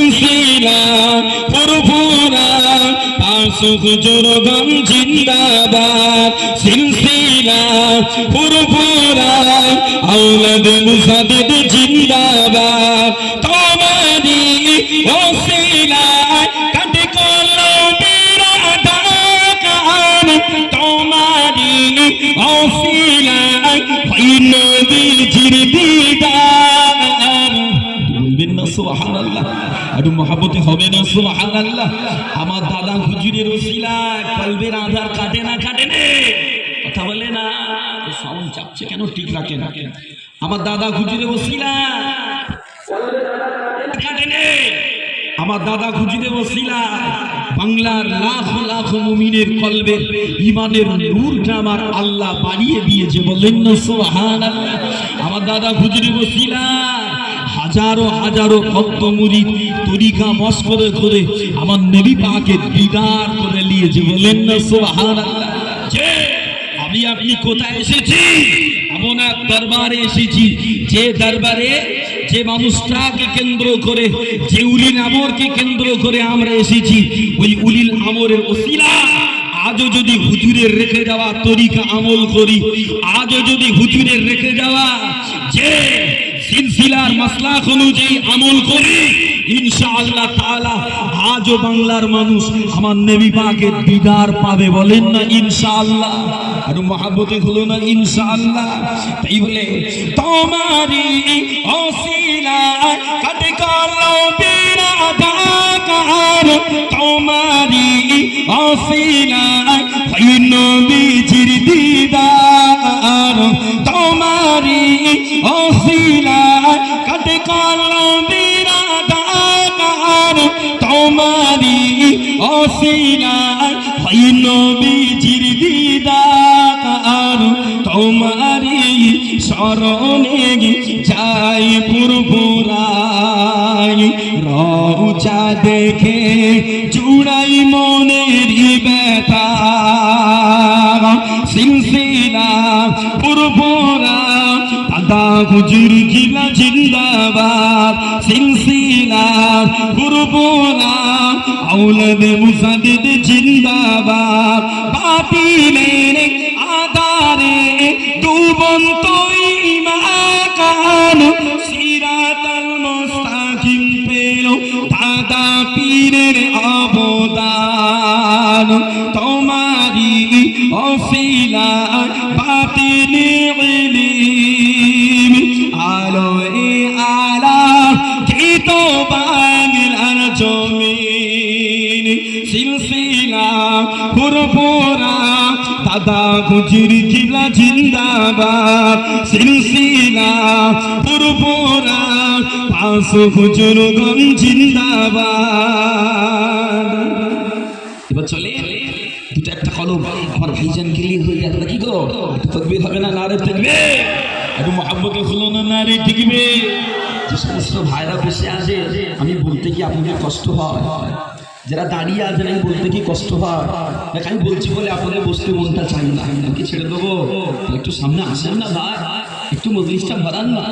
সিলসিলা ফুরফুরা পাশুক জোরগম জিন্দাবাদ, সিলসিলা ফুরফুরা আওলাদ মুসাদ্দিদ জিন্দাবাদ। তোমারি ওসিলা কাট কলমের আদাকার তোমারি ওসিলা নবীজির দিদার বলবেন না সুবহান একটু মহাব্বতে হবে না সুবহান আল্লাহ আমার দাদা হুজুরের ওসিলা কলবের আধার কাটে না কাটে না। কথা বলে না সাউন্ড চাপছে কেন, ঠিক রাখে না। আমার দাদা না। আমার দাদা বসিলা বাংলার লাখ লাখ মুমিনের কলবের ইমানের নূরটা আমার আল্লাহ বাড়িয়ে দিয়েছে। বললেন না সোহান আমার দাদা খুঁজিতে বসিলা হাজারো হাজারো ভক্ত মুড়ি তরিকা মস্করে করে আমার নবী পাকে দিদার করে নিয়েছে বললেন, না সোহান আমি আপনি কোথায় এসেছি? এমন এক দরবারে এসেছি, যে দরবারে যে মানুষটাকে কেন্দ্র করে, যে উলিল আমরকে কেন্দ্র করে আমরা এসেছি, ওই উলিল আমরের ওসিলা। আজও যদি হুজুরের রেখে যাওয়া তরিকা আমল করি, আজও যদি হুজুরের রেখে যাওয়া, যে সিলসিলার মাসলাক অনুযায়ী আমল করি ইনশাআল্লাহ তাআলা আজও বাংলার মানুষ আমার নবী পাকের দিদার পাবে বলেন না ইনশাআল্লাহ? আর মহাব্বতে হলো না ইনশাআল্লাহ? তাই বলে তোমারি অসিলা কাট করল বিরাদাকার তোমারি অসিলা কাট করল বিরাদাকার তোমারি অসিলা নবীজির দিদার তোমারি স্মরণে যাই পুরপুরাই রৌচা দেখে চুড়াই মনের ব্যথা। সিলসিলা হুজুর গিলা জিন্দাবাদ? সিলসিলা পুরপুরা আউলাদ মুসাদ্দিদ জিন্দাবাদ। বাতিলের আদারে ডুবন্ত ইমান সিরাতাল মুস্তাকিম পেল দাদা পীরের অবদান। তোমারি অফিলা বাতিলে সিলসিলা পুরপুরা দাদা গুজির জিলা জিন্দাবাদ। সিলসিলা পুরপুরা পাঁচ হুজুর জিন্দাবাদ। এবার চলে একটা আমার হয়ে হবে না না আছে, আমি বলতে কি আপনাদের কষ্ট হয়? যারা দাঁড়িয়ে আছেন, আমি বলতে কি কষ্ট হয়? আমি বলছি বলে আপনাদের বসতে মনটা চাই না। আমি ছেড়ে দেবো? একটু সামনে আসেন না, ভাই। একটু মজলিসটা ভরান না।